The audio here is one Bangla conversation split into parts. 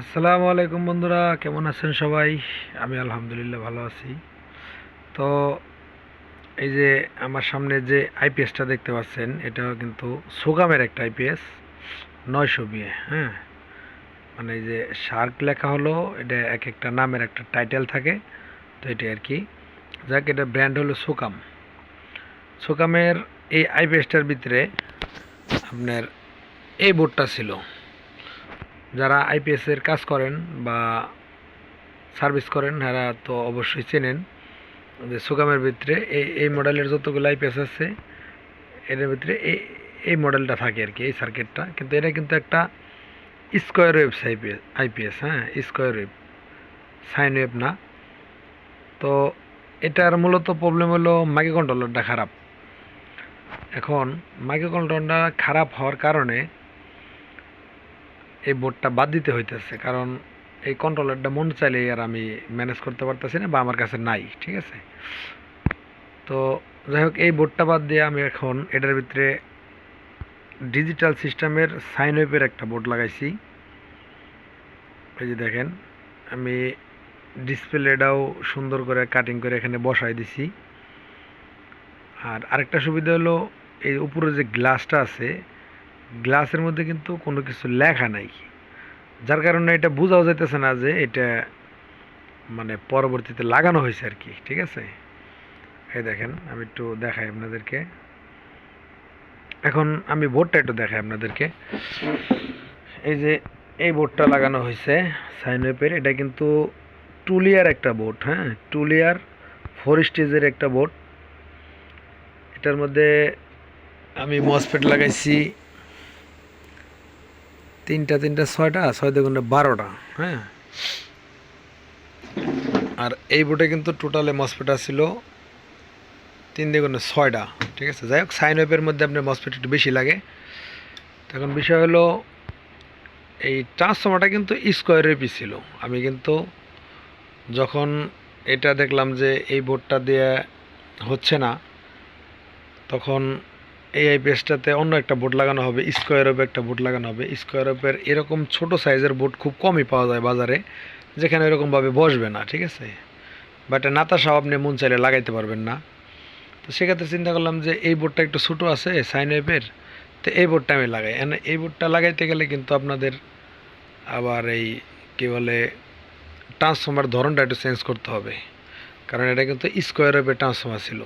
আসসালামু আলাইকুম বন্ধুরা, কেমন আছেন সবাই? আমি আলহামদুলিল্লাহ ভালো আছি। তো এই যে আমার সামনে যে আইপিএসটা দেখতে পাচ্ছেন এটা কিন্তু সুগামের একটা আইপিএস নয়শো বিয়ে হ্যাঁ? মানে এই যে শার্ক লেখা হলো, এটা এক একটা নামের একটা টাইটেল থাকে, তো এটা আর কি। যাক, এটা ব্র্যান্ড হলো সুকাম সুকামের এই আইপিএসটার ভিতরে আপনার এই বোর্ডটা ছিল। যারা আইপিএসের কাজ করেন বা সার্ভিস করেন, এরা তো অবশ্যই চেনেন যে সুগামের ভিতরে এই এই মডেলের যতগুলো আইপিএস আছে, এর ভিতরে এই এই মডেলটা থাকে আর কি, এই সার্কিটটা কিন্তু এটা কিন্তু একটা স্কোয়ার ওয়েভ আইপিএস আইপিএস হ্যাঁ স্কোয়ার ওয়েভ সাইন ওয়েভ না। তো এটার মূলত প্রবলেম হলো মাইক্রো কন্ট্রোলারটা খারাপ। এখন মাইক্রো কন্ট্রোলারটা খারাপ হওয়ার কারণে এই বোর্ডটা বাদ দিতে হইতেছে, কারণ এই কন্ট্রোলারটা মন চাইলে আর আমি ম্যানেজ করতে পারতেছি না বা আমার কাছে নাই, ঠিক আছে? তো যাই হোক, এই বোর্ডটা বাদ দিয়ে আমি এখন এটার ভিতরে ডিজিটাল সিস্টেমের সাইন ওয়েভের একটা বোর্ড লাগাইছি। এই যে দেখেন, আমি ডিসপ্লেটাও সুন্দর করে কাটিং করে এখানে বসাই দিছি। আর আরেকটা সুবিধা হলো, এই উপরে যে গ্লাসটা আছে গ্লাসের মধ্যে কিন্তু কোনো কিছু লেখা নাই। যার কারণে এটা বোঝাও যাইতেছে না যে এটা মানে পরবর্তীতে লাগানো হয়েছে আর কি, ঠিক আছে? এই দেখেন, আমি একটু দেখাই আপনাদেরকে। এখন আমি বোর্ডটা একটু দেখাই আপনাদেরকে। এই যে এই বোর্ডটা লাগানো হয়েছে সাইনওয়েপের এটা কিন্তু টুলিয়ার একটা বোর্ড হ্যাঁ? টুলিয়ার ফোর স্টেজের একটা বোর্ড। এটার মধ্যে আমি মসফেট লাগাইছি। তিনটা তিনটা, ছয়টা, ছয় দেখুন বারোটা হ্যাঁ? আর এই বোর্ডে কিন্তু টোটালে মসফেটা ছিল তিন দ্বিগুণে ছয়টা, ঠিক আছে? যাই হোক সাইন ওয়েভের মধ্যে আপনার মসফেট একটু বেশি লাগে। তখন বিষয় হলো, এই ট্রান্সফর্মারটা কিন্তু স্কোয়ার ওয়েভই ছিল আমি কিন্তু যখন এটা দেখলাম যে এই বোর্ডটা দিয়ে হচ্ছে না, তখন এই আইপিএসটাতে অন্য একটা বোর্ড লাগানো হবে স্কোয়ার ওয়েভ একটা বোর্ড লাগানো হবে। স্কোয়ার ওয়েভের এরকম ছোট সাইজের বোর্ড খুব কমই পাওয়া যায় বাজারে, যেখানে এরকমভাবে বসবে না, ঠিক আছে? বাট নাতাশাও আপনি মন চাইলে লাগাইতে পারবেন না। তো সেক্ষেত্রে চিন্তা করলাম যে এই বোর্ডটা একটু ছোটো আছে সাইন ওয়েভের তো এই বোর্ডটা আমি লাগাই। এন এই বোর্ডটা লাগাইতে গেলে কিন্তু আপনাদের আবার এই কী বলে ট্রান্সফর্মার ধরনটা একটু চেঞ্জ করতে হবে। কারণ এটা কিন্তু স্কোয়ার ওয়েভের ট্রান্সফর্মার ছিল।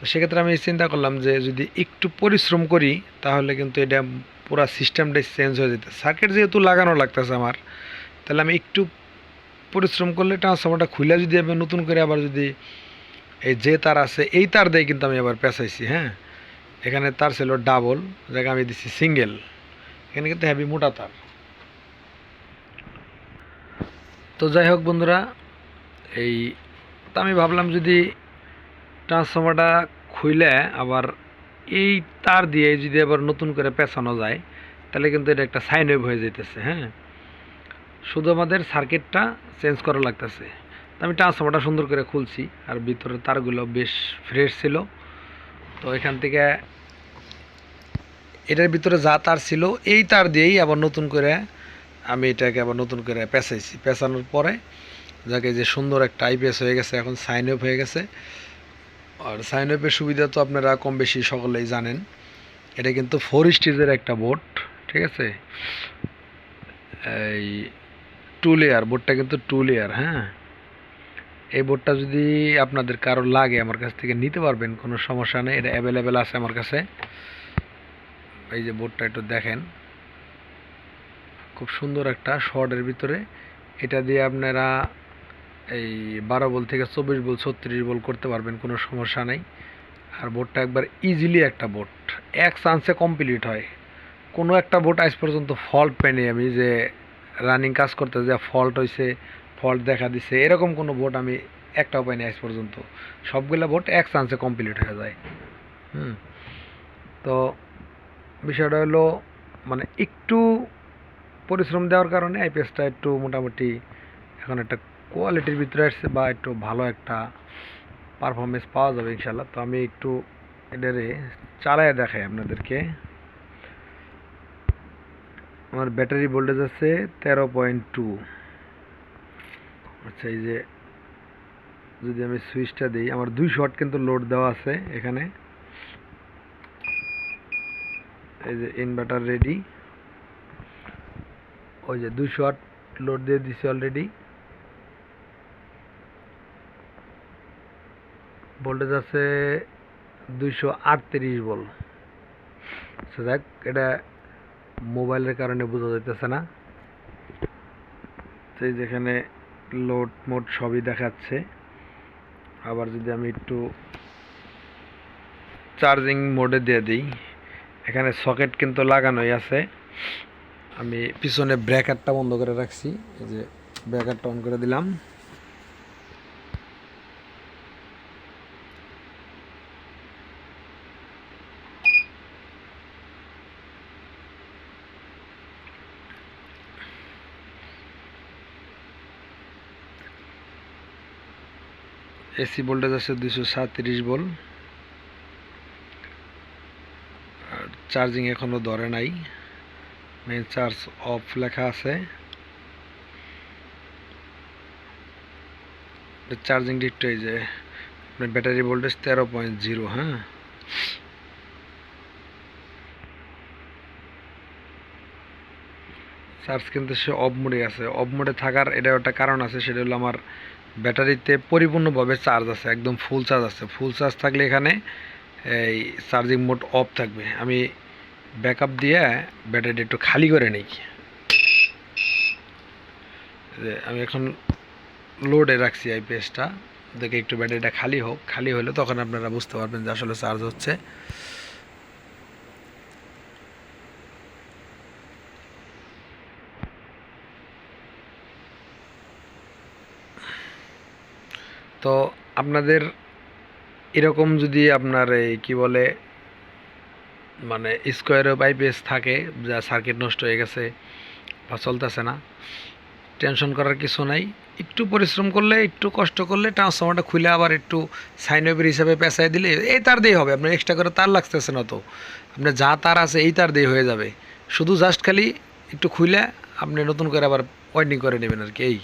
তো সেক্ষেত্রে আমি চিন্তা করলাম যে যদি একটু পরিশ্রম করি, তাহলে কিন্তু এটা পুরো সিস্টেমটাই চেঞ্জ হয়ে যেতে। সার্কিট যেহেতু লাগানো লাগতেছে আমার, তাহলে আমি একটু পরিশ্রম করলে ট্রান্সফর্মারটা খুলে যদি আমি নতুন করে আবার যদি এই যে তার আছে, এই তার দিয়ে কিন্তু আমি আবার পেঁচাইছি হ্যাঁ? এখানে তার ছিল ডাবল জায়গা আমি দিচ্ছি সিঙ্গেল এখানে কিন্তু হেভি মোটা তার। তো যাই হোক বন্ধুরা, এই তা আমি ভাবলাম যদি ট্রান্সফর্মারটা খুইলে আবার এই তার দিয়ে যদি আবার নতুন করে পেঁচানো যায়, তাহলে কিন্তু এটা একটা সাইন ওয়েভ হয়ে যেতেছে হ্যাঁ? শুধু আমাদের সার্কিটটা চেঞ্জ করা লাগতেছে। তো আমি ট্রান্সফর্মারটা সুন্দর করে খুলছি, আর ভিতরে তারগুলো বেশ ফ্রেশ ছিল। তো এখান থেকে এটার ভিতরে যা তার ছিল, এই তার দিয়েই আবার নতুন করে আমি এটাকে আবার নতুন করে পেঁচাইছি। পেঁচানোর পরে যাকে যে সুন্দর একটা আইপিএস হয়ে গেছে, এখন সাইন আপ হয়ে গেছে। আর সাইন আপের সুবিধা তো আপনারা কম বেশি সকলেই জানেন। এটা কিন্তু ফোর স্টেজের একটা বোর্ড, ঠিক আছে? এই টু লেয়ার বোর্ডটা কিন্তু টু লেয়ার হ্যাঁ? এই বোর্ডটা যদি আপনাদের কারও লাগে, আমার কাছ থেকে নিতে পারবেন, কোনো সমস্যা নেই, এটা অ্যাভেলেবেল আছে আমার কাছে। এই যে বোর্ডটা একটু দেখেন। খুব সুন্দর একটা শর্টের ভিতরে। এটা দিয়ে আপনারা এই বারো বল থেকে চব্বিশ বল, ছত্রিশ বল করতে পারবেন, কোনো সমস্যা নেই। আর বোর্ডটা একবার ইজিলি একটা বোর্ড এক চান্সে কমপ্লিট হয়। কোনো একটা বোর্ড আজ পর্যন্ত ফল্ট পাইনি আমি যে রানিং কাজ করতে যে ফল্ট হয়েছে ফল্ট দেখা দিছে, এরকম কোনো বোর্ড আমি একটাও পাইনি আজ পর্যন্ত। সবগুলো বোর্ড এক চান্সে কমপ্লিট হয়ে যায়। হুম। তো বিষয়টা হলো মানে একটু পরিশ্রম দেওয়ার কারণে আইপিএসটা একটু মোটামুটি এখন একটা কোয়ালিটির ভিতরে আসছে বা একটু ভালো একটা পারফরমেন্স পাওয়া যাবে ইনশাল্লাহ তো আমি একটু এটারে চালায় দেখাই আপনাদেরকে। আমার ব্যাটারি ভোল্টেজ আছে তেরো পয়েন্ট টু আচ্ছা এই যে যদি আমি সুইচটা দিই, আমার দুই শট কিন্তু লোড দেওয়া আছে এখানে। এই যে ইনভার্টার রেডি ওই যে দুই শট লোড দিয়ে দিছি অলরেডি ভোল্টেজ আছে দুইশো আটত্রিশ বল দেখ এটা মোবাইলের কারণে বোঝা যাইতেছে না। সেই যেখানে লোড মোড সবই দেখাচ্ছে। আবার যদি আমি একটু চার্জিং মোডে দিয়ে দিই, এখানে সকেট কিন্তু লাগানোই আছে। আমি পিছনে ব্রেকারটা বন্ধ করে রাখছি। এই যে ব্রেকারটা অন করে দিলাম। এসি ভোল্টেজ আছে দুইশো সাতত্রিশ ভোল্ট। চার্জিং এখনও ধরে নাই। মেন চার্জ অফ লেখা আছে। চার্জিং ডিটটা এই যে ব্যাটারি ভোল্টেজ তেরো পয়েন্ট জিরো হ্যাঁ? চার্জ কিন্তু সে অফ মোডে আছে। অফ মোডে থাকার এটা একটা কারণ আছে, সেটা হলো আমার ব্যাটারিতে পরিপূর্ণভাবে চার্জ আছে, একদম ফুল চার্জ আছে। ফুল চার্জ থাকলে এখানে এই চার্জিং মোড অফ থাকবে। আমি ব্যাকআপ দিয়ে ব্যাটারিটা একটু খালি করে নিই। আমি এখন লোডে রাখছি এই পেজটা দেখে একটু ব্যাটারিটা খালি হোক, খালি হলে তখন আপনারা বুঝতে পারবেন যে আসলে চার্জ হচ্ছে। তো আপনাদের এরকম যদি আপনার এই কি বলে মানে স্কোয়ারে বাইপেস থাকে, যা সার্কিট নষ্ট হয়ে গেছে বা চলতেছে না টেনশন করার কিছু নাই। একটু পরিশ্রম করলে, একটু কষ্ট করলে ট্রান্সফর্মারটা খুলে আবার একটু সাইন ওয়েভের হিসাবে পেঁচাই দিলে এই তার দিয়ে হবে। আপনার এক্সট্রা করে তার লাগতেছে না তো। আপনার যা তার আছে এই তার দিয়ে হয়ে যাবে। শুধু জাস্ট খালি একটু খুলে আপনি নতুন করে আবার ওয়াইন্ডিং করে নেবেন আর কি এই।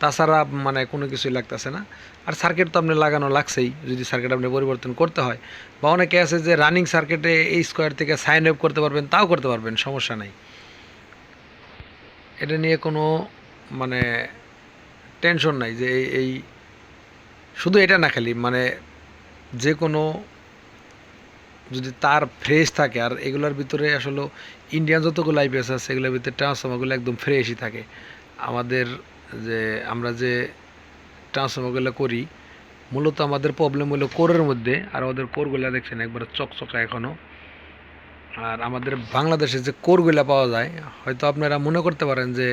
তাছাড়া মানে কোনো কিছুই লাগতেছে না। আর সার্কিট তো আপনি লাগানো লাগছেই, যদি সার্কিট আপনি পরিবর্তন করতে হয়। বা অনেকে আছে যে রানিং সার্কিটে এই স্কোয়ার থেকে সাইন ওয়েভ করতে পারবেন, তাও করতে পারবেন, সমস্যা নাই। এটা নিয়ে কোনো মানে টেনশন নাই যে এই শুধু এটা না খালি মানে যে কোনো যদি তার ফ্রেশ থাকে, আর এগুলোর ভিতরে আসলে ইন্ডিয়ান যতগুলো আইপিএস আছে, সেগুলোর ভিতরে ট্রান্সফর্মারগুলো একদম ফ্রেশই থাকে। আমাদের যে আমরা যে ট্রান্সফর্মারগুলো করি, মূলত আমাদের প্রবলেম হলো কোরের মধ্যে, আর আমাদের কোরগুলো দেখছেন একবার চকচকা এখনও আর আমাদের বাংলাদেশে যে কোরগুলা পাওয়া যায়, হয়তো আপনারা মনে করতে পারেন যে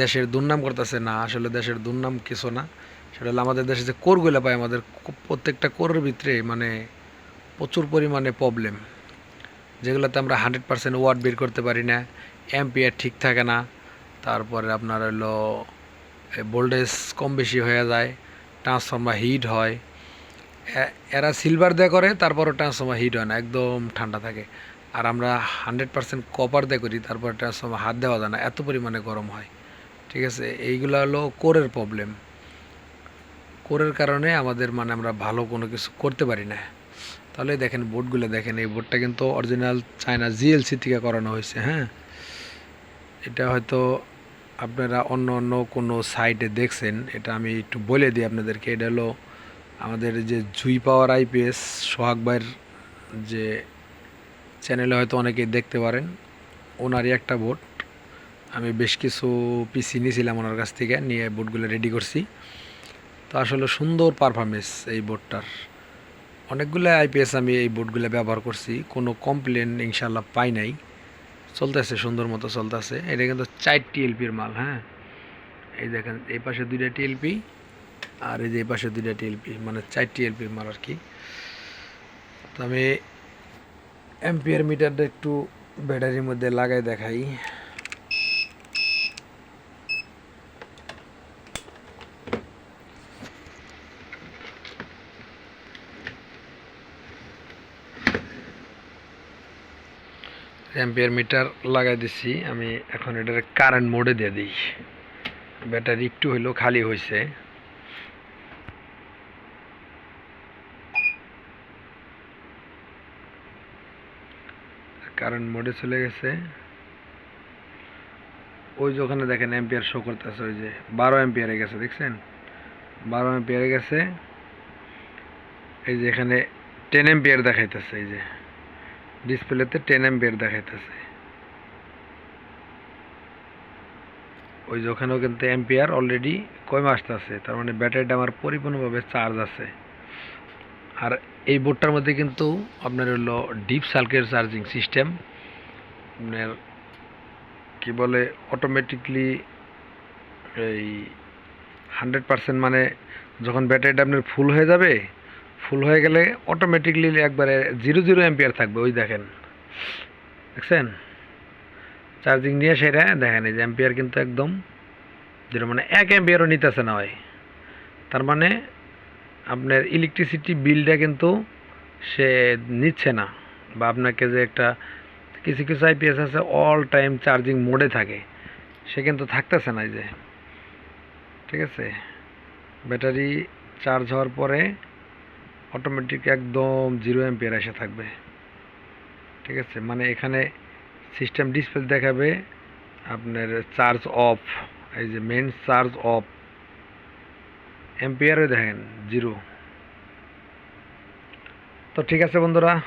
দেশের দুর্নাম করতেছে, না, আসলে দেশের দুর্নাম কিছু না। সেটা হলো আমাদের দেশে যে কোরগুলা পায়, আমাদের প্রত্যেকটা কোরের ভিতরে মানে প্রচুর পরিমাণে প্রবলেম যেগুলোতে আমরা হান্ড্রেড পার্সেন্ট ওয়ার্ড বের করতে পারি না অ্যাম্পিয়ার ঠিক থাকে না। তারপরে আপনার হলো ভোল্টেজ কম বেশি হয়ে যায় ট্রান্সফর্মার হিট হয়। এরা সিলভার দিয়ে করে, তারপরও ট্রান্সফর্মার হিট হয় না, একদম ঠান্ডা থাকে। আর আমরা হান্ড্রেড পার্সেন্ট কপার দিয়ে করি, তারপর ট্রান্সফর্মার হাত দেওয়া যায় না, এত পরিমাণে গরম হয়। ঠিক আছে? এইগুলো হলো কোরের প্রবলেম কোরের কারণে আমাদের মানে আমরা ভালো কোনো কিছু করতে পারি না। তাহলে দেখেন বোর্ডগুলো, দেখেন এই বোর্ডটা কিন্তু অরিজিনাল চায়না জিএলসি থেকে করানো হয়েছে হ্যাঁ? এটা হয়তো আপনারা অন্য অন্য কোনো সাইটে দেখছেন, এটা আমি একটু বলে দিই আপনাদেরকে, এটা হলো আমাদের যে জুই পাওয়ার আইপিএস সোহাগ ভাইয়ের যে চ্যানেলে হয়তো অনেকেই দেখতে পারেন, ওনারই একটা বোট আমি বেশ কিছু পিসি নিয়েছিলাম ওনার কাছ থেকে, নিয়ে বোটগুলো রেডি করছি। তো আসলে সুন্দর পারফরমেন্স এই বোটটার অনেকগুলো আইপিএস আমি এই বোটগুলো ব্যবহার করছি, কোনো কমপ্লেন ইনশাল্লাহ পাই নাই। চলতেছে, সুন্দর মতো চলতেছে। এটা কিন্তু চার টিএলপির মাল হ্যাঁ? এই দেখেন, এই পাশে দুইটা টিএলপি আর এই যে এই পাশে দুইটা টিএলপি মানে চার টিএলপির মাল আর কি। তো আমি এম্পিয়ার মিটারটা একটু ব্যাটারির মধ্যে লাগাই দেখাই। অ্যাম্পিয়ার মিটার লাগাই দিছি, আমি এখন এটার কারেন্ট মোডে দিয়ে দিই। ব্যাটারি একটু হইলেও খালি হয়েছে কারেন্ট মোডে চলে গেছে। ওই যে ওখানে দেখেন অ্যাম্পিয়ার শো করতেছে, ওই যে বারো অ্যাম্পিয়ারে গেছে, দেখছেন? বারো অ্যাম্পিয়ারে গেছে। এই যে এখানে টেন এম্পিয়ার দেখাইতেছে, এই যে। ডিসপ্লেতে টেন এম্পিয়ার দেখাইতেছে। ওই যে ওখানেও কিন্তু এম্পিয়ার অলরেডি কয় কমে আসতেছে তার মানে ব্যাটারিটা আমার পরিপূর্ণভাবে চার্জ আছে। আর এই বোর্ডটার মধ্যে কিন্তু আপনার হলো ডিপ সার্কিট চার্জিং সিস্টেম আপনার কি বলে অটোমেটিকলি এই হান্ড্রেড পার্সেন্ট মানে যখন ব্যাটারিটা আপনার ফুল হয়ে যাবে ফুল হয়ে গেলে অটোমেটিকলি একবারে জিরো জিরো অ্যাম্পিয়ার থাকবে, ওই দেখেন। দেখছেন? চার্জিং নিয়ে সেটা দেখেন, এই যে অ্যাম্পিয়ার কিন্তু একদম জিরো মানে এক অ্যাম্পিয়ারও নিতেছে না হয় তার মানে আপনার ইলেকট্রিসিটি বিলটা কিন্তু সে নিচ্ছে না, বা আপনাকে যে একটা কিছু কিছু আইপিএস আছে অল টাইম চার্জিং মোডে থাকে, সে কিন্তু থাকতেছে না এই যে। ঠিক আছে? ব্যাটারি চার্জ হওয়ার পরে অটোমেটিক একদম জিরো অ্যাম্পিয়ার এসে থাকবে। ঠিক আছে? মানে এখানে সিস্টেম ডিসপ্লে দেখাবে আপনার চার্জ অফ এই যে মেন চার্জ অফ এম্পিয়ারে দেখেন জিরো তো ঠিক আছে বন্ধুরা,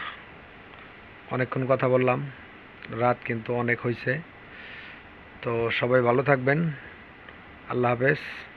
অনেকক্ষণ কথা বললাম, রাত কিন্তু অনেক হয়েছে তো সবাই ভালো থাকবেন। আল্লাহ হাফেজ।